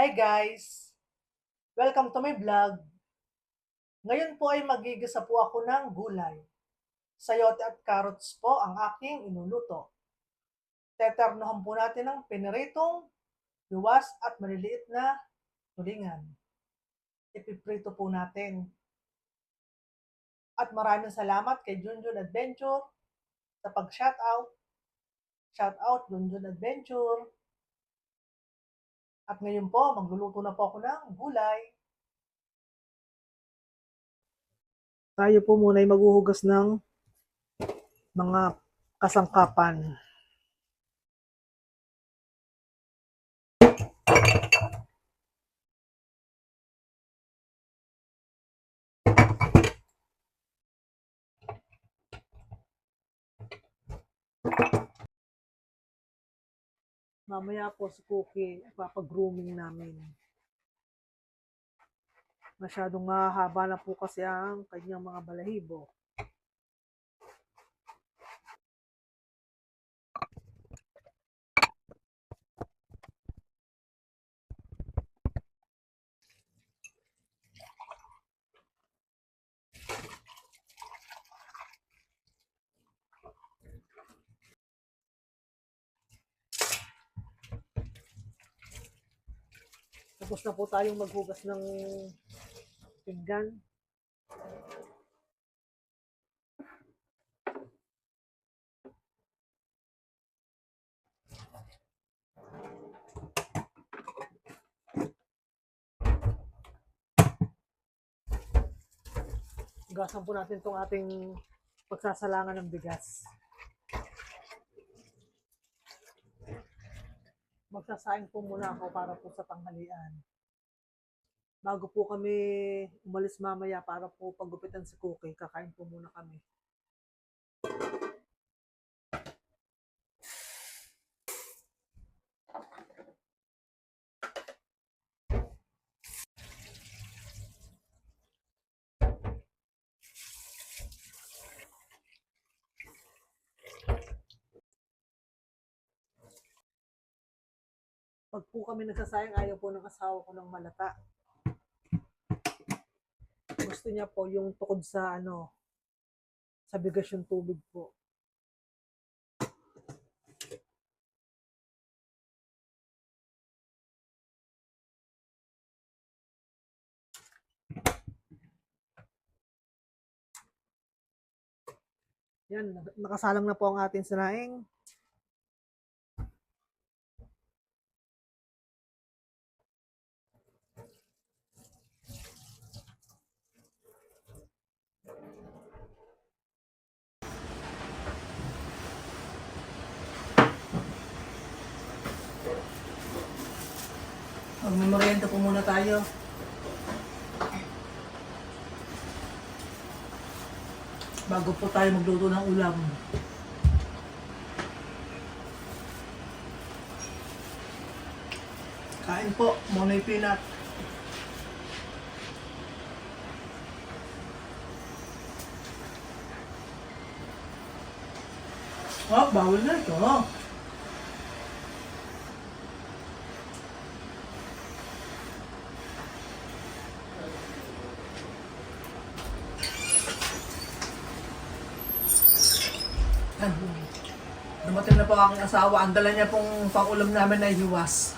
Hi guys! Welcome to my vlog. Ngayon po ay magigisa po ako ng gulay. Sayote at carrots po ang aking inuluto. Teternohan po natin ng piniritong, luwas at maliliit na tulingan. Ipiprito po natin. At maraming salamat kay Junjun Adventure sa pag-shoutout. Shoutout Junjun Adventure. At ngayon po, magluluto na po ako ng gulay. Tayo po muna ay maghuhugas ng mga kasangkapan. Mamaya po si Cookie, papag-grooming namin. Masyadong mahaba na po kasi ang kanyang mga balahibo. Tapos na po tayong maghugas ng pinggan. Gasan po natin itong ating pagsasalangan ng bigas. Magsasaing po muna ako para po sa tanghalian. Bago po kami umalis mamaya para po paggupitan si Cookie, kakain po muna kami. Pag po kami nagsasayang, ayaw po ng asawa ko ng malata. Gusto niya po yung tukod sa ano, sa bigas yung tubig po. Yan, nakasalang na po ang ating sinaing. Magmamarienda po muna tayo. Bago po tayo magluto ng ulam. Kain po, Monay Peanut. Oh, bawal na ito. Yan. Ang aking asawa. Ang dala niya pong pangulam namin ay hiwas.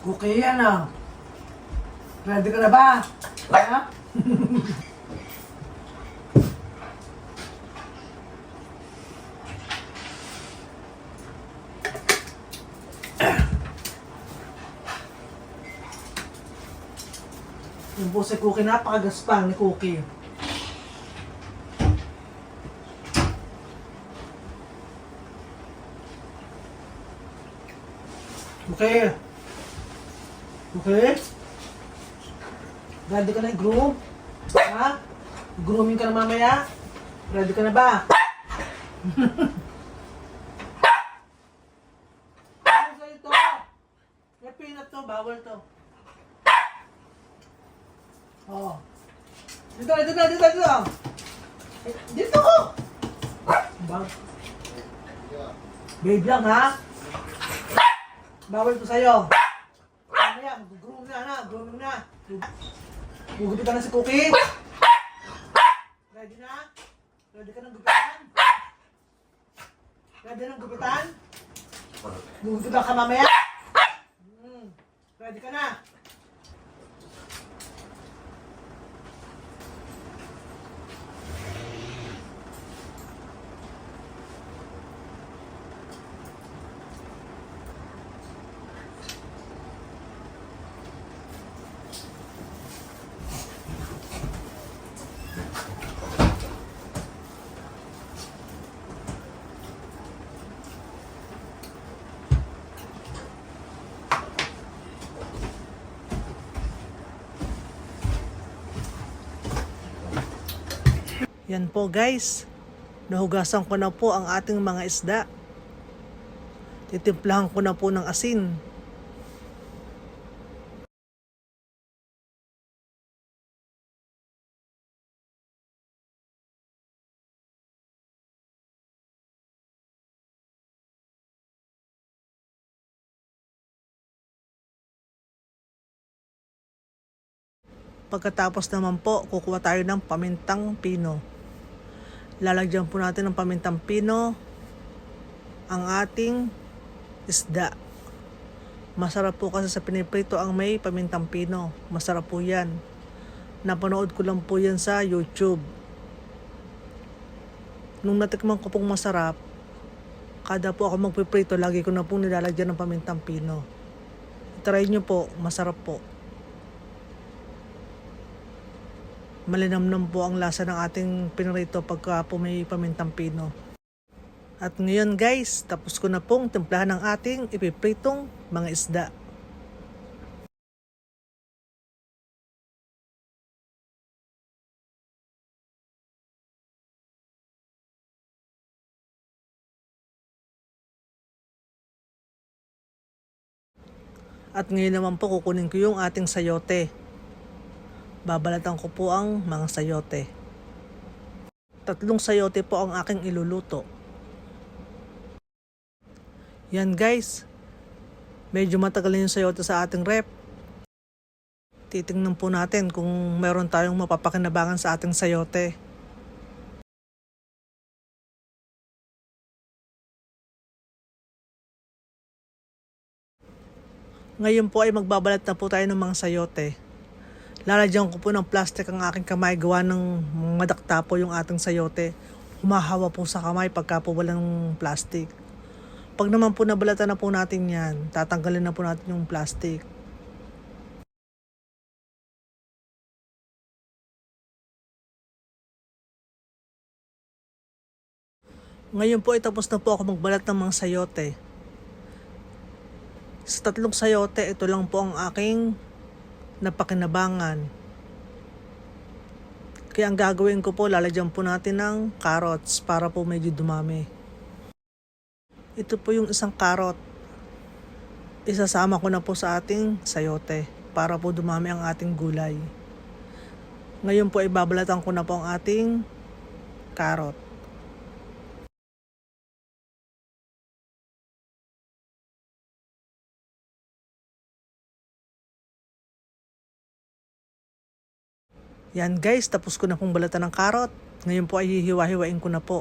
Okay yan ah. Ready ka na ba? Ha? si Cookie, napakagaspang ni Cookie. Okay. Okay. Ready ka na i-groom? Ha? Grooming ka na mamaya? Ready ka na ba? ano sa ito? peanut to, bawal to. Oo. Dito, dito, dito, dito, dito. Dito! Bang. Babe lang, ha? Bawal to sa'yo. Mamaya, groom na, na, grooming na. Gugupitan na si Cookie. Ready na? Ready ka ng gupitan? Ready ng gupitan? Gugupitan ka mamaya? Hmm. Ready ka na? Yan po guys. Nahugasan ko na po ang ating mga isda. Titimplahan ko na po ng asin. Pagkatapos naman po, kukuha tayo ng pamintang pino. Lalagyan po natin ng pamintang pino ang ating isda. Masarap po kasi sa piniprito ang may pamintang pino. Masarap po yan. Napanood ko lang po yan sa YouTube. Nung natikman ko pong masarap, kada po ako magpiprito, lagi ko na pong nilalagyan ng pamintang pino. Try nyo po, masarap po. Malinamnam po ang lasa ng ating pinrito pagka po may pamintang pino. At ngayon guys, tapos ko na pong timplahan ng ating ipipritong mga isda. At ngayon naman po kukunin ko yung ating sayote babalatan ko po ang mga sayote. Tatlong sayote po ang aking iluluto. Yan guys. Medyo matagal yung sayote sa ating rep. Titingnan po natin kung meron tayong mapapakinabangan sa ating sayote. Ngayon po ay magbabalat na po tayo ng mga sayote. Lalagyan ko po ng plastic ang aking kamay gawa ng madakta po yung ating sayote. Humahawa po sa kamay pagka po walang plastic. Pag naman po nabalatan na po natin yan, tatanggalin na po natin yung plastic. Ngayon po ay tapos na po ako magbalat ng mga sayote. Sa tatlong sayote, ito lang po ang aking napakinabangan. Kaya ang gagawin ko po, lalagyan po natin ng carrots para po medyo dumami. Ito po yung isang carrot. Isasama ko na po sa ating sayote para po dumami ang ating gulay. Ngayon po ibabalatan ko na po ang ating carrot. Yan guys, tapos ko na pong balatan ng karot. Ngayon po ay hihiwa-hiwain ko na po.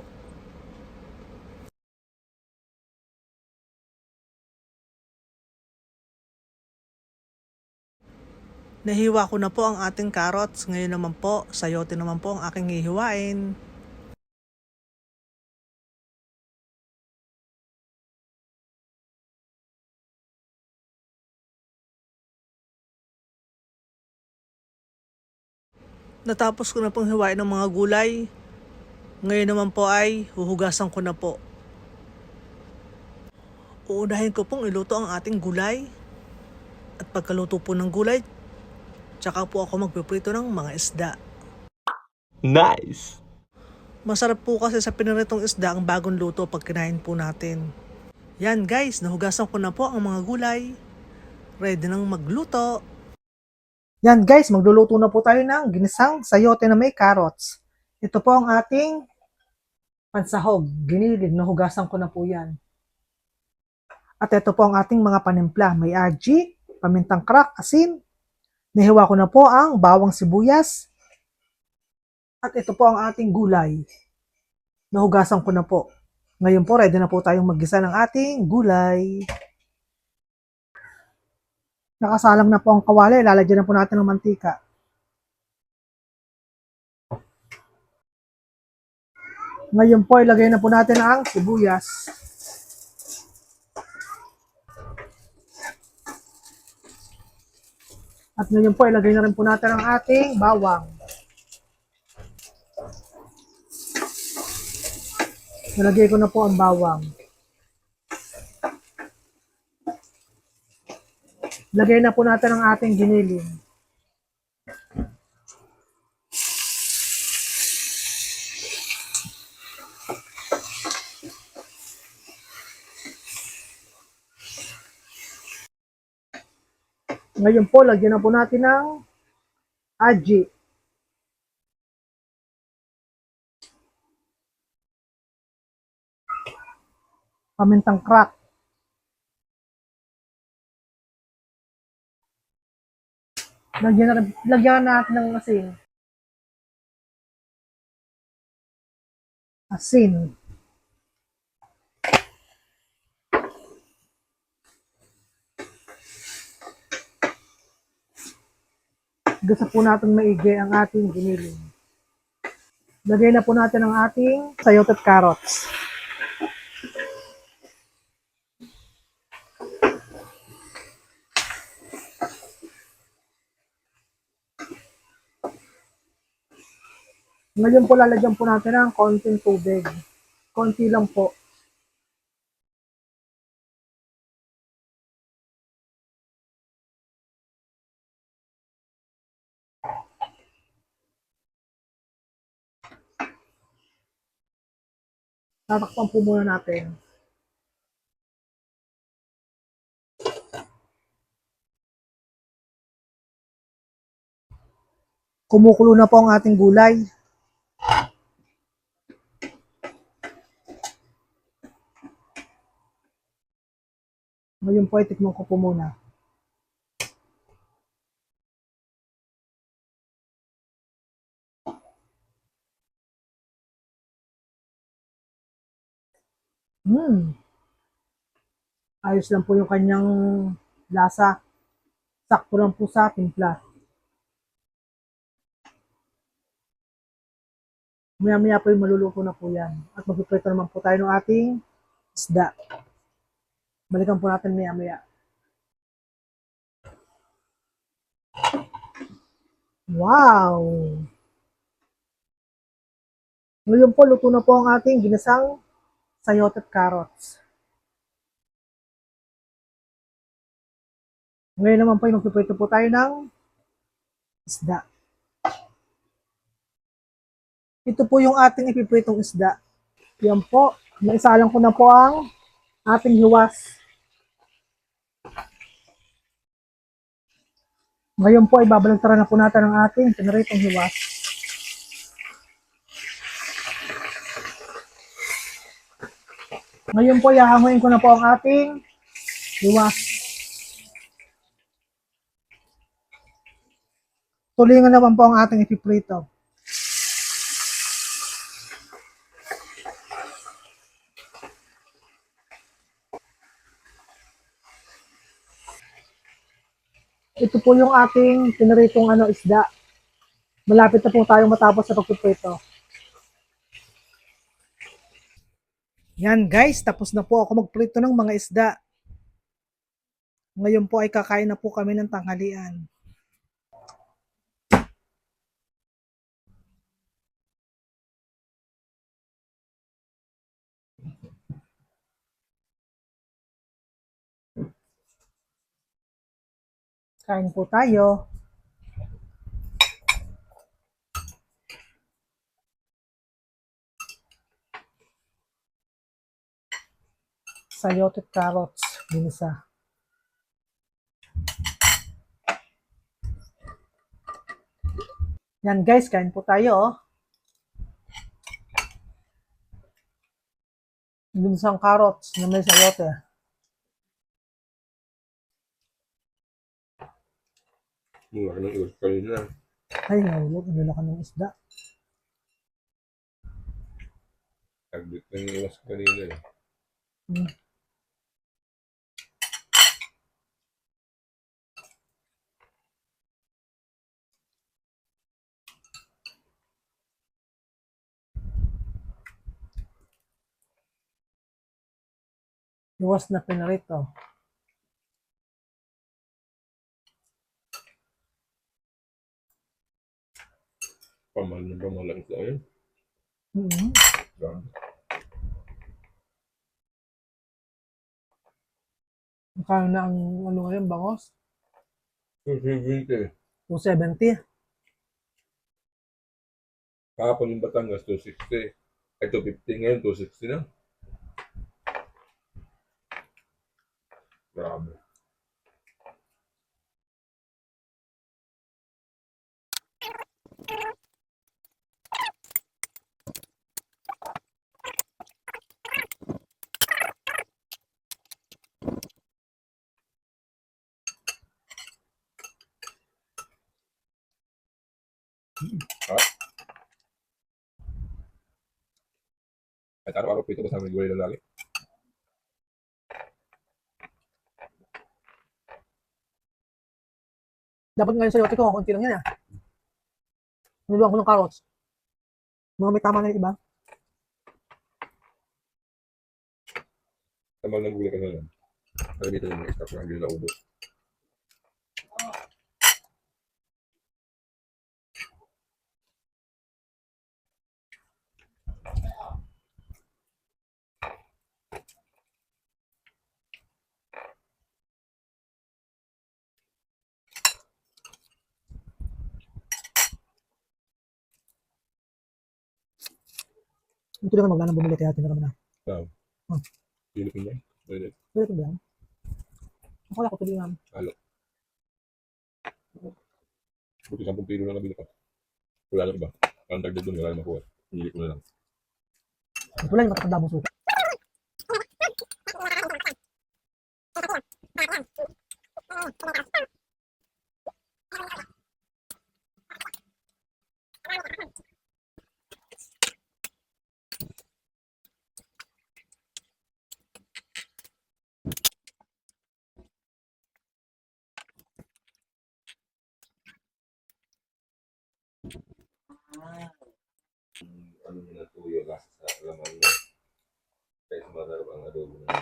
Nahiwa ko na po ang ating carrots. Ngayon naman po, sayote naman po ang aking hihiwain. Natapos ko na pong hiwain ng mga gulay. Ngayon naman po ay huhugasan ko na po. Uunahin ko pong iluto ang ating gulay. At pagkaluto po ng gulay, tsaka po ako magpiprito ng mga isda. Nice. Masarap po kasi sa piniritong isda ang bagong luto pag kinain po natin. Yan guys, nahugasan ko na po ang mga gulay. ready nang magluto. Yan guys, magluluto na po tayo ng ginisang sayote na may carrots. Ito po ang ating pansahog. Ginilig, nahugasan ko na po yan. At ito po ang ating mga panimpla. May aji, pamintang crack, asin. Nahiwa ko na po ang bawang sibuyas. At ito po ang ating gulay. Nahugasan ko na po. Ngayon po, ready na po tayong maggisa ng ating gulay. Nakasalang na po ang kawali. Lalagyan na po natin ng mantika. Ngayon po, ilagay na po natin ang sibuyas. At ngayon po, ilagay na rin po natin ang ating bawang. Nalagay ko na po ang bawang. Lagay na po natin ang ating giniling. Ngayon po, lagyan na po natin ng aji. Pamintang crack. Lagyan, na, lagyan natin ng asin. Asin. Gasa po natin maigi ang ating giniling. Lagay na po natin ang ating sayote at carrots. Ngayon po lalagyan po natin ng konting tubig. Konti lang po. Tatakpan po muna natin. Kumukulo na po ang ating gulay. Ngayon po ay tikman ko po muna. Hmm. Ayos lang po yung kanyang lasa. Sakto lang po sa timpla. Maya-maya po yung maluluto na po yan. At magpiprito naman po tayo ng ating isda. Balikan po natin maya-maya. Wow! Ngayon po, luto na po ang ating ginasang sayote at carrots. Ngayon naman po, magpiprito po tayo ng isda. Ito po yung ating ipipritong isda. Yan po. Naisalang ko na po ang ating hiwas. Ngayon po, ibabalagtaran na po natin ang ating pinaritong hiwas. Ngayon po, ihahanguin ko na po ang ating hiwas. Tulingan naman po ang ating ipiprito. Ito po yung ating pinaritong ano, isda. Malapit na po tayong matapos sa pagpiprito. Yan guys, tapos na po ako magprito ng mga isda. Ngayon po ay kakain na po kami ng tanghalian. Kain po tayo. Sayote carrots. Binisa. Yan guys, kain po tayo. Oh. Binisang carrots na may sayote. Mura ka ng iwas kanina. Ay, nahulog. Ang lalaki ng isda. Taglit ng iwas kanina eh. Hmm. Iwas na pinarito. Pamal na pamal ang isda yun. Mm-hmm. Kaya na ang ano ngayon, bangos? 270. 270. Kahapon yung Batangas, 260. Ay, 250 ngayon, 260 na. Grabe. At araw-araw pito ko sa amin gulay na lagi. Dapat ngayon sayote ko, konti lang yan ah. Niluwang ko ng carrots. Mga may tama na yung iba. Tamal ng gulay ka na lang. Alam dito yung mga stock Ito lang maglanang bumili kaya tinira mo na. Pilipin yan. Pwede. Pwede ko ba yan? Ako wala ko tuloy namin. Buti 10 kilo lang nabili ko. Wala lang iba. Parang dagdag doon, wala lang makuha. Hindi ko na lang. Wala yung matatanda mo suka. Ano na tuyo, lasa sa laman mo. Kaya sumarap ang adobo na.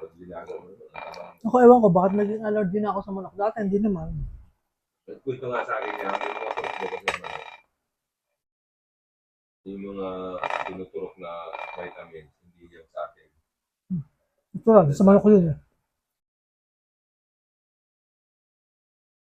Pag ginagawa mo, ang tamang Ako ewan ko, bakit naging allergy na ako sa manok dati? Hindi naman. Nagkwento nga sa akin niya, yung mga turok daw kasi naman. Yung mga tinuturok na vitamins, hindi yan sa akin. Ito lang, sa manok ko yun eh.